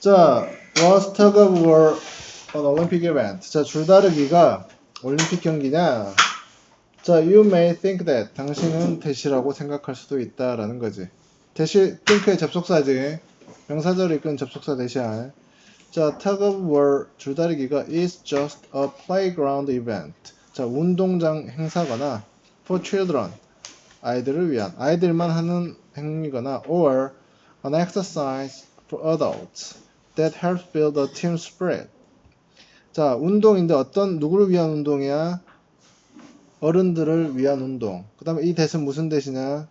자, was tug of war an Olympic event? 자, 줄다르기가 올림픽 경기냐? 자, you may think that. 당신은 대시라고 생각할 수도 있다라는 거지. 대시, think의 접속사지. 명사절을 이끈 접속사 대시할. 자, tug of war 줄다리기가 is just a playground event. 자, 운동장 행사거나 for children 아이들을 위한 아이들만 하는 행위거나 or an exercise for adults that helps build a team spirit. 자, 운동인데 어떤 누구를 위한 운동이야? 어른들을 위한 운동. 그다음에 이 대신 무슨 대시냐?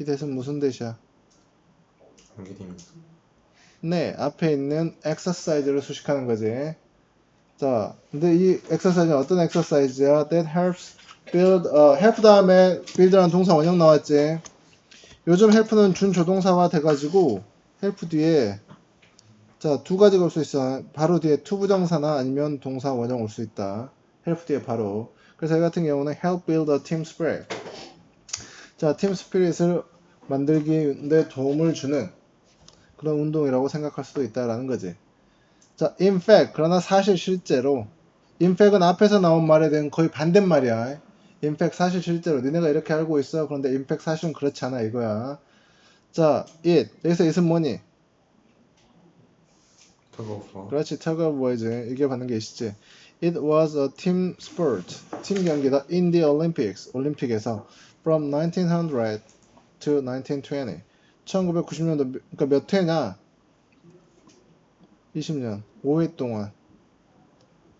이 대신 무슨 대시야? 관계되면서 네, 앞에 있는 exercise를 수식하는 거지. 자, 근데 이 exercise는 어떤 exercise야? That helps build, 어, help 다음에 build라는 동사 원형 나왔지. 요즘 help는 준조동사화 돼가지고 help 뒤에 자, 두 가지가 올 수 있어. 바로 뒤에 to 부정사나 아니면 동사 원형 올 수 있다. help 뒤에 바로. 그래서 이 같은 경우는 help build a team spirit. 자, 팀 스피릿을 만들기에 도움을 주는 그런 운동이라고 생각할 수도 있다라는 거지. 자, in fact, 그러나 사실 실제로, in fact은 앞에서 나온 말에 대한 거의 반대말이야. Fact, 사실 실제로. 니네가 이렇게 알고 있어. 그런데 fact, 사실은 그렇지 않아, 이거야. 자, it. 여기서 it은 뭐니? 터거워 그렇지, tug of war지. 이게 받는 게 있지. It was a team sport. 팀 경기다. In the Olympics. 올림픽에서. From 1900 to 1920. 1990년도, 그러니까 몇 회냐? 20년. 5회 동안.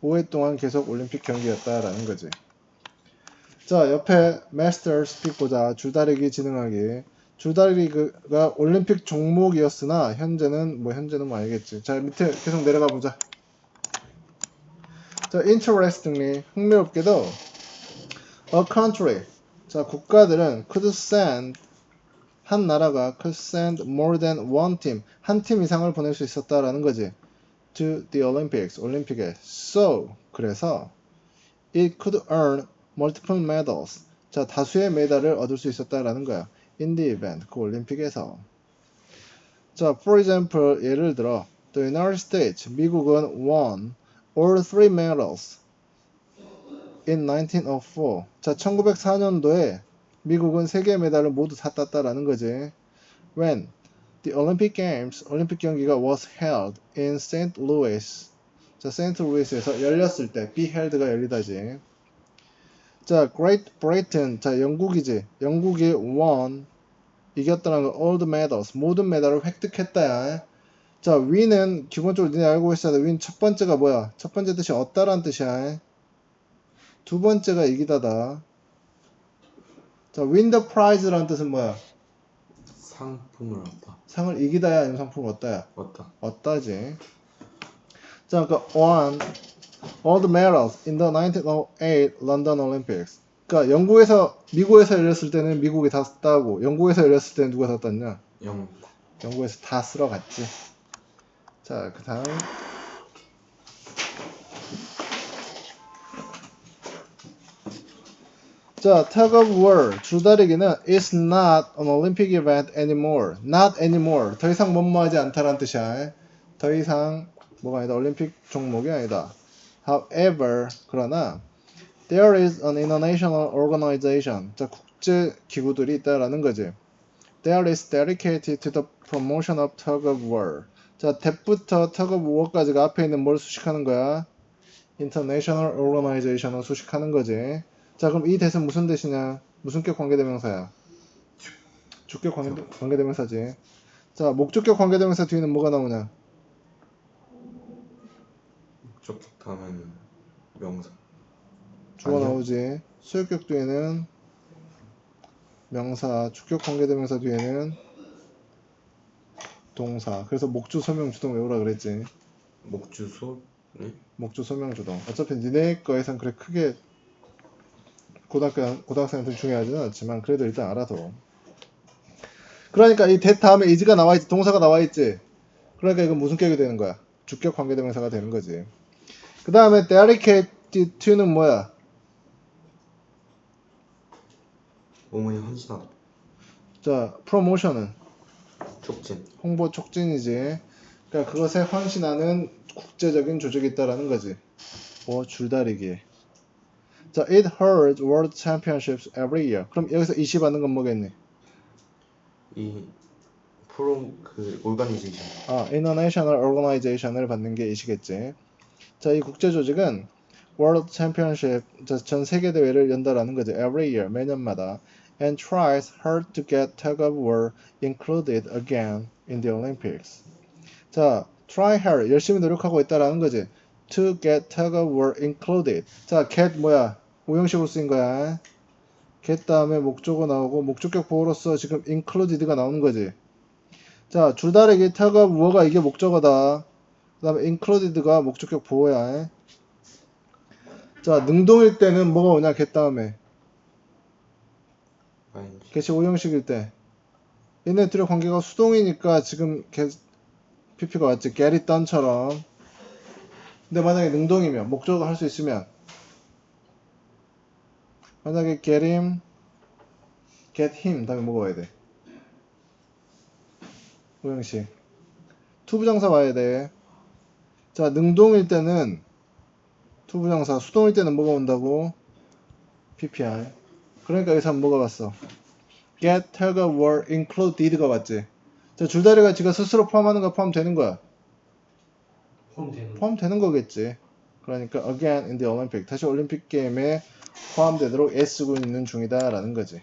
5회 동안 계속 올림픽 경기였다라는 거지. 자, 옆에 마스터 스픽 보자. 줄다리기 진행하기. 줄다리기가 올림픽 종목이었으나 현재는 뭐 현재는 뭐 알겠지. 자, 밑에 계속 내려가 보자. 자, interestingly 흥미롭게도 a country 자, 국가들은 could send 한 나라가 could send more than one team 한 팀 이상을 보낼 수 있었다라는 거지. to the Olympics 올림픽에. So 그래서 it could earn multiple medals. 자, 다수의 메달을 얻을 수 있었다라는 거야. in the event 그 올림픽에서. 자, for example 예를 들어 the United States 미국은 won all three medals in 1904. 자, 1904년도에 미국은 세 개의 메달을 모두 다 땄다라는 거지. When the Olympic Games 올림픽 경기가 was held in St. Louis. 자, 세인트 루이스에서 열렸을 때 be held가 열리다지. 자, Great Britain. 자, 영국이지. 영국이 won 이겼다는 거 all the medals. 모든 메달을 획득했다야. 자, win은 기본적으로 니네 알고 있어야 돼. win 첫 번째가 뭐야? 첫 번째 뜻이 얻다라는 뜻이야. 두 번째가 이기다다. 자, win the prize라는 뜻은 뭐야? 상품을 얻다 상을 이기다야 아니면 상품을 얻다야? 얻다 얻다지. 자, 그 all the medals in the 1908 London Olympics. 그러니까 영국에서 미국에서 열렸을 때는 미국이 다 따고 영국에서 열렸을 때는 누가 다 땄냐? 영국 영국에서 다 쓸어 갔지. 자, 그 다음. 자, tug of war, 줄다리기는 is not an Olympic event anymore. not anymore. 더 이상 뭐뭐 하지 않다라는 뜻이야. 더 이상 뭐가 아니다. 올림픽 종목이 아니다. However, 그러나 there is an international organization. 자, 국제 기구들이 있다라는 거지. That is dedicated to the promotion of tug of war. 자, that부터 tug of war까지가 앞에 있는 뭘 수식하는 거야? International Organization을 수식하는 거지. 자, 그럼 이 대은 무슨 대시냐? 무슨 격 관계대명사야? 주격 관계, 관계대명사지. 자, 목적격 관계대명사 뒤에는 뭐가 나오냐? 목적 다음에는 명사 주어 아니요. 나오지. 수역격 뒤에는 명사, 주격 관계대명사 뒤에는 동사. 그래서 목주 소명 주동 외우라 그랬지. 목주소 네? 목주 소명 주동. 어차피 니네 거에선 그래 크게 고등학교 고등학생한테 중요하지는 않지만 그래도 일단 알아둬. 그러니까 이 that 다음에 is가 나와 있지, 동사가 나와 있지. 그러니까 이건 무슨 격이 되는 거야? 주격 관계대명사가 되는 거지. 그 다음에 dedicated to는 뭐야? 몸에 헌신하다 자, 프로모션은 촉진. 홍보 촉진이지. 그러니까 그것에 헌신하는 국제적인 조직이 있다라는 거지. 뭐 줄다리기. 자, it holds world championships every year. 그럼 여기서 20 하는 건 뭐겠니? 이 프로 그 오르가니제이션. 아, international organization을 받는 게 이시겠지. 자, 이 국제 조직은 World Championship, 자, 전 세계 대회를 연다라는 거지. Every year, 매년마다. And tries hard to get tug of war included again in the Olympics. 자, try hard, 열심히 노력하고 있다라는 거지. To get tug of war included. 자, get 뭐야? 오형식으로 쓰인 거야. get 다음에 목적어 나오고 목적격 보호로서 지금 included가 나오는 거지. 자, 줄다리기 tug of war가 이게 목적어다. 그 다음에 included가 목적격 보호야. 자, 능동일 때는 뭐가 오냐, get 다음에. 개시 오형식일 때. 얘네 둘의 관계가 수동이니까 지금 get, pp가 왔지. get it done처럼. 근데 만약에 능동이면, 목적어 할수 있으면. 만약에 get him, get him, 다음에 뭐가 와야 돼? 오형식. 투부정사 와야 돼. 자, 능동일 때는 투부정사, 수동일 때는 뭐가 온다고? PPR. 그러니까 여기서 한번 뭐가 왔어? get, tug of war, included가 왔지. 자, 줄다리가 지가 스스로 포함하는 거 포함되는 거야. 포함되는 포함되는 거겠지. 그러니까 again in the Olympic. 다시 올림픽 게임에 포함되도록 애쓰고 있는 중이다라는 거지.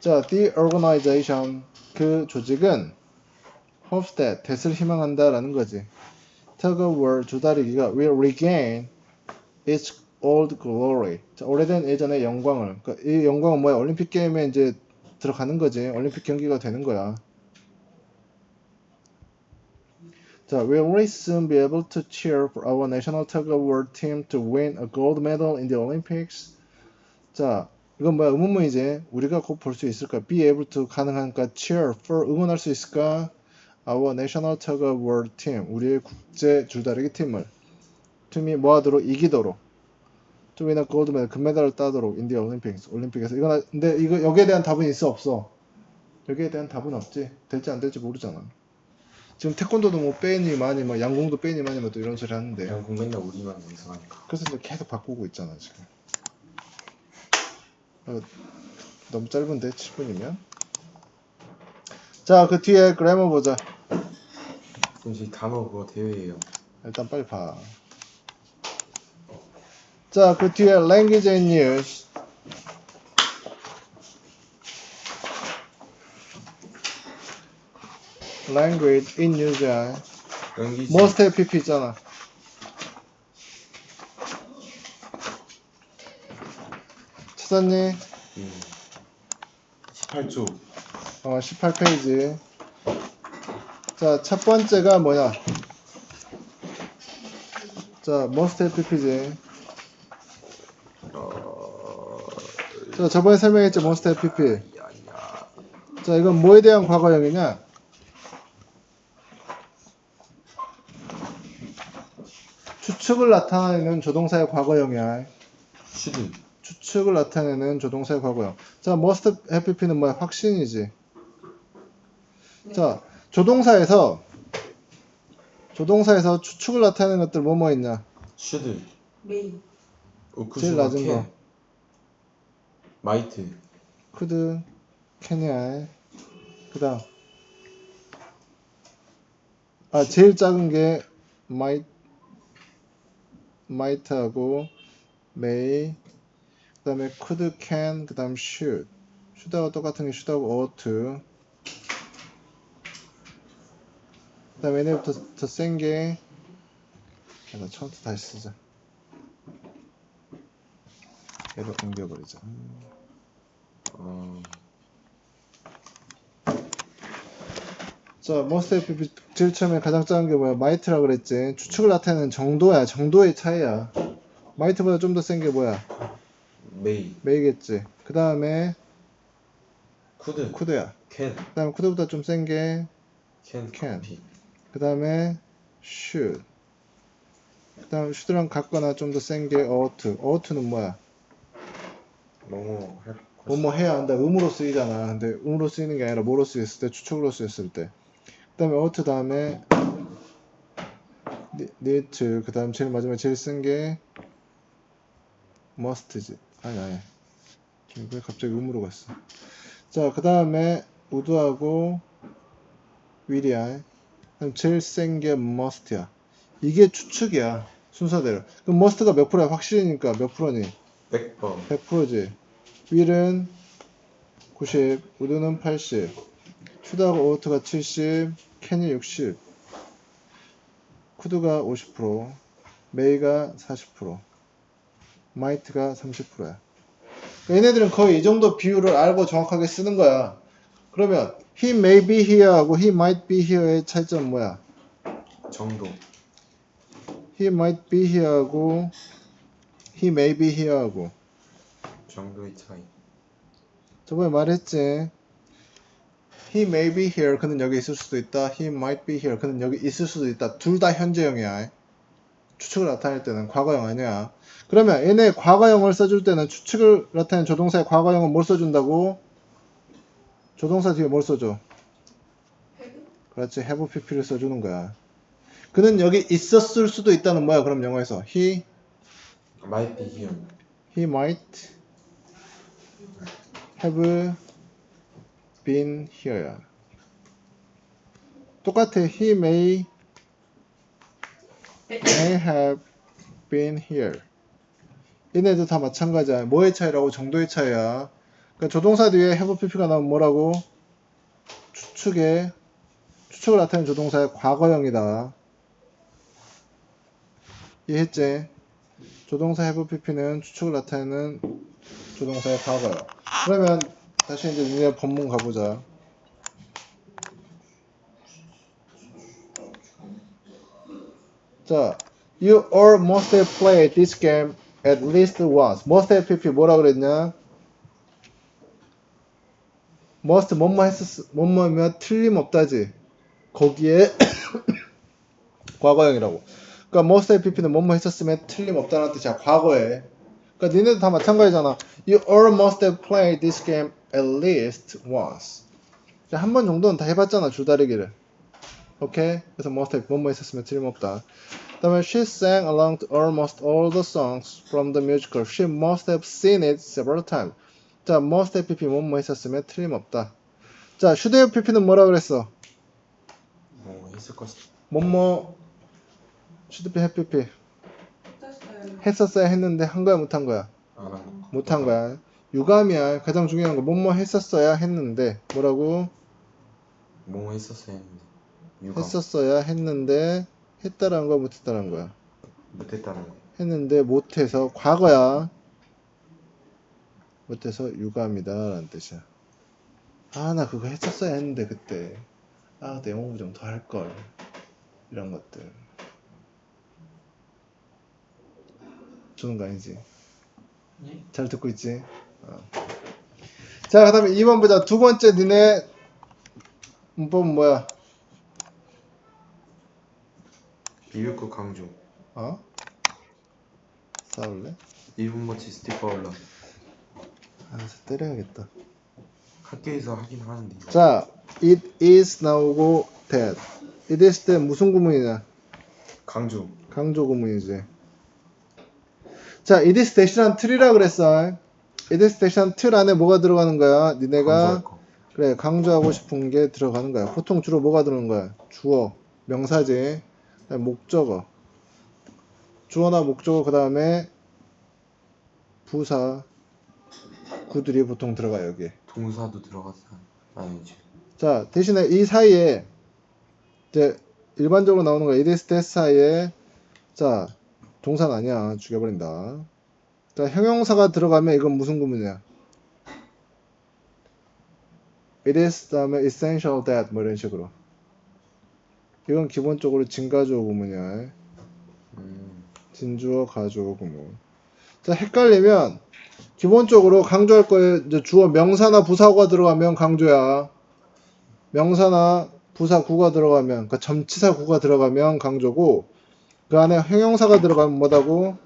자, the organization 그 조직은 that that을 희망한다라는 거지. tug of war 줄다리기가 will regain its old glory. 자, 오래된 예전의 영광을. 그러니까 이 영광은 뭐야? 올림픽 게임에 이제 들어가는 거지. 올림픽 경기가 되는 거야. 자, will we soon be able to cheer for our national tug of war team to win a gold medal in the Olympics? 자, 이건 뭐야? 의문문이지. 우리가 곧 볼 수 있을까? be able to 가능한가? cheer for 응원할 수 있을까? Our national tug of war team. 우리의 국제 줄다리기 팀을 팀이 뭐하도록 이기도록 to win a gold medal 금메달을 따도록 the Olympics. 올림픽에서 이건 근데 이거 여기에 대한 답은 있어 없어? 여기에 대한 답은 없지. 될지 안 될지 모르잖아. 지금 태권도도 뭐 빼니 많이 뭐 양궁도 빼니 많이 뭐또 이런 소리 하는데 영국 맨날 우리만 여기서 하니까. 그래서 이제 계속 바꾸고 있잖아 지금 어, 너무 짧은데 7분이면 자 그 뒤에 그래머 보자 이 단어 그거 대회예요. 일단 빨리 봐. 자, 그 뒤에 language and news. language in news야. 연기지. most have pp 있잖아. 찾았니? 음. 18조. 어, 18페이지. 자, 첫 번째가 뭐야? 자, have pp지. 어. 자, 저번에 설명했죠, pp. 야야. 자, 이건 뭐에 대한 과거형이냐? 추측을 나타내는 조동사의 과거형이야. 슈드. 추측을 나타내는 조동사의 과거형. 자, have pp는 뭐야? 확신이지. 자, 조동사에서 조동사에서 추측을 나타내는 것들 뭐 뭐 있냐? 슈드. 메이 우크슈. 제일 낮은 거. 마이트. could, can이야. 그다음 아 제일 작은 게 might, might하고 may, 그다음에 could, can, 그다음 should. should하고 똑같은 게 should하고 ought to. 그 다음에 얘네부터 더 센 게, 야, 나 처음부터 다시 쓰자. 얘를 옮겨버리자. 어. 자, FP 제일 처음에 가장 작은 게 뭐야? 마이트라 그랬지. 추측을 나타내는 정도야. 정도의 차이야. 마이트보다 좀 더 센 게 뭐야? 메이. 메이겠지. 그 다음에 쿠드. 쿠드야. 캔. 그 다음에 쿠드보다 좀 센 게, 캔. 캔. 그 다음에 should. 그 다음 should랑 같거나 좀 더 센 게 ought. ought는 뭐야? 뭐뭐 할 뭐뭐 해야 한다. 음으로 쓰이잖아. 근데 음으로 쓰이는 게 아니라 뭐로 쓰였을 때? 추측으로 쓰였을 때. 그 다음에 ought 다음에 need. to 그 다음 제일 마지막에 제일 쓴 게 must지. 아니 아니. 왜 갑자기 음으로 갔어? 자 그 다음에 would하고 will이야 그다음 제일 센게 must야. 이게 추측이야 순서대로. 그럼 must가 몇 프로야? 확실히니까 몇 프로니? 100번 100%지. 윌은 90, 우드는 80, 슈드하고 오트가 70, 캔이 60, 쿠드가 50%, 메이가 40%, 마이트가 30%야. 얘네들은 거의 이 정도 비율을 알고 정확하게 쓰는 거야. 그러면 he may be here하고 he might be here의 차이점은 뭐야? 정도 he might be here하고 he may be here하고 정도의 차이 저번에 말했지. He may be here. 그는 여기 있을 수도 있다. He might be here. 그는 여기 있을 수도 있다. 둘 다 현재형이야. 추측을 나타낼 때는 과거형 아니야. 그러면 얘네 과거형을 써줄 때는 추측을 나타낸 조동사의 과거형은 뭘 써준다고? 조동사 뒤에 뭘 써줘? 그렇지. have pp를 써주는 거야. 그는 여기 있었을 수도 있다는 뭐야? 그럼 영어에서 he, might be here he might have been here. 똑같아. He may may have been here. 얘네도 다 마찬가지야. 뭐의 차이라고? 정도의 차이야. 그러니까 조동사 뒤에 have pp가 나오면 뭐라고? 추측의 추측을 나타내는 조동사의 과거형이다. 이해했지? 조동사 have pp는 추측을 나타내는 조동사의 과거요. 그러면 다시 이제 니네 본문 가보자. 자, you all must played this game at least once. must pp 뭐라 그랬냐? Must 뭐뭐 했었 뭐뭐면 틀림없다지. 거기에 과거형이라고. 그러니까 must have pp는 뭐뭐 했었으면 틀림없다는 뜻이야. 과거에. 그러니까 니네도 다 마찬가지잖아. You all must have played this game at least once. 한 번 정도는 다 해봤잖아 줄다리기를. 오케이? 그래서 must have 뭐뭐 했었으면 틀림없다. 그 다음에 she sang along to almost all the songs from the musical. She must have seen it several times. 자, must have pp 뭐뭐 했었으면 틀림없다. 자, should have pp는 뭐라 그랬어? 뭐 했을 것이 뭐뭐 should have pp 했었어야 했는데 한 거야 못 한 거야? 거. 못한 거야. 유감이야. 가장 중요한 거. 뭐뭐 했었어야 했는데. 뭐라고? 뭐 했었어야 했는데 유감 했었어야 했는데. 했다라는 거야, 못했다라는 거야. 못했다는 거 했는데 못해서 과거야. 못해서 유감이다 라는 뜻이야. 아, 나 그거 했었어야 했는데 그때. 아, 내 영어 부정 더할 걸. 이런 것들. 주는 거 아니지? 예? 잘 듣고 있지? 어. 자, 그 다음에 2번 보자. 두 번째 니네 문법은 뭐야? 비유급 강조 어? 싸울래? 1분 멋지 스티퍼 올라 알아서 때려야겠다. 학교에서 하긴 하는데. 자, it is 나오고 that. it is 때 무슨 구문이냐? 강조 강조 구문이지. 자, it is that이란 틀이라 그랬어. it is that이란 틀 안에 뭐가 들어가는 거야? 니네가 그래 강조하고 싶은 게 들어가는 거야. 보통 주로 뭐가 들어오는 거야? 주어, 명사지, 목적어, 주어나 목적어 그 다음에 부사, 구들이 보통 들어가 요 여기. 동사도 들어갔어 아니지 자 대신에 이 사이에 이제 일반적으로 나오는 거 it is that 사이에 자 동사는 아니야 죽여버린다. 자 형용사가 들어가면 이건 무슨 구문이야? it is 다음에 essential that 뭐 이런 식으로. 이건 기본적으로 진가주어 구문이야. 음 진주어 가주어 구문. 자 헷갈리면 기본적으로 강조할 거에 이제 주어 명사나 부사가 들어가면 강조야. 명사나 부사 구가 들어가면 그러니까 점치사 구가 들어가면 강조고 그 안에 형용사가 들어가면 뭐다고?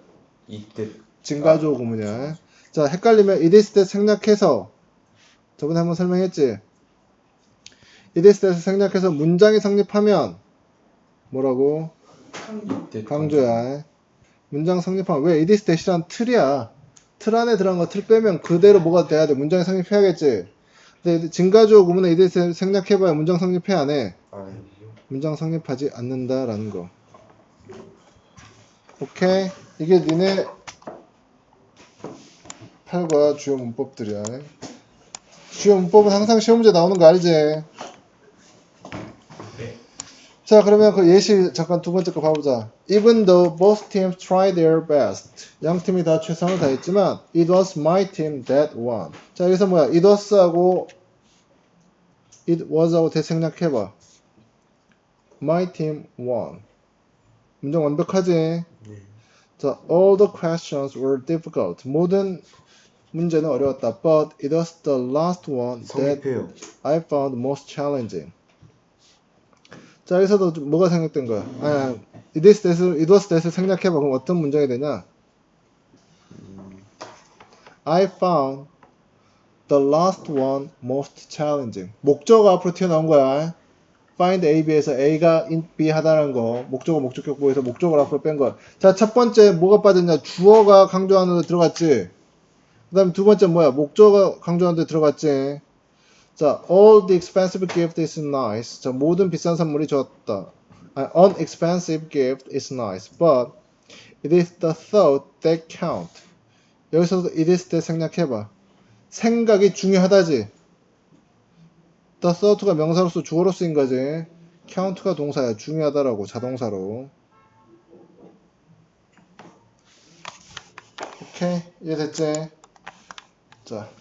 이때 진가주어 구문이야. 자, 헷갈리면 is that 생략해서 저번에 한번 설명했지. is that 생략해서 문장이 성립하면 뭐라고? 강조야. 문장 성립하면 왜 is that이란 틀이야. 틀 안에 들어간 거 틀 빼면 그대로 뭐가 돼야 돼. 문장이 성립해야겠지. 근데 증가주어 구문에 that 생략해봐야 문장 성립해 안 해. 아, 문장 성립하지 않는다라는 거. 오케이. 이게 니네 8과 주요 문법들이야. 주요 문법은 항상 시험 문제 나오는 거 알지? 자, 그러면 그 예시 잠깐 두 번째 거 봐보자. Even though both teams tried their best. 양 팀이 다 최선을 다했지만 it was my team that won. 자, 여기서 뭐야? it was하고 it was하고 대생략해봐. My team won. 문장 완벽하지? 네. 자, all the questions were difficult. 모든 문제는 어려웠다. But it was the last one that 성립해요. I found most challenging. 자, 여기서도 좀 뭐가 생략된 거야? 아, it is that, it that을 생략해봐. 그럼 어떤 문장이 되냐? I found the last one most challenging. 목적어 앞으로 튀어나온 거야. find A, B에서 A가 in B 하다는 거. 목적어, 목적격보에서 목적어를 앞으로 뺀 거야. 자, 첫 번째 뭐가 빠졌냐? 주어가 강조하는 데 들어갔지. 그 다음에 두 번째 뭐야? 목적어가 강조하는 데 들어갔지. 자, all the expensive gift is nice. 자, 모든 비싼 선물이 좋았다. 아, unexpensive gift is nice, but it is the thought that count. 여기서도 it is that 생략해봐. 생각이 중요하다지. the thought가 명사로서 주어로 쓰인 거지. count가 동사야. 중요하다라고 자동사로. 오케이 이해됐지? 자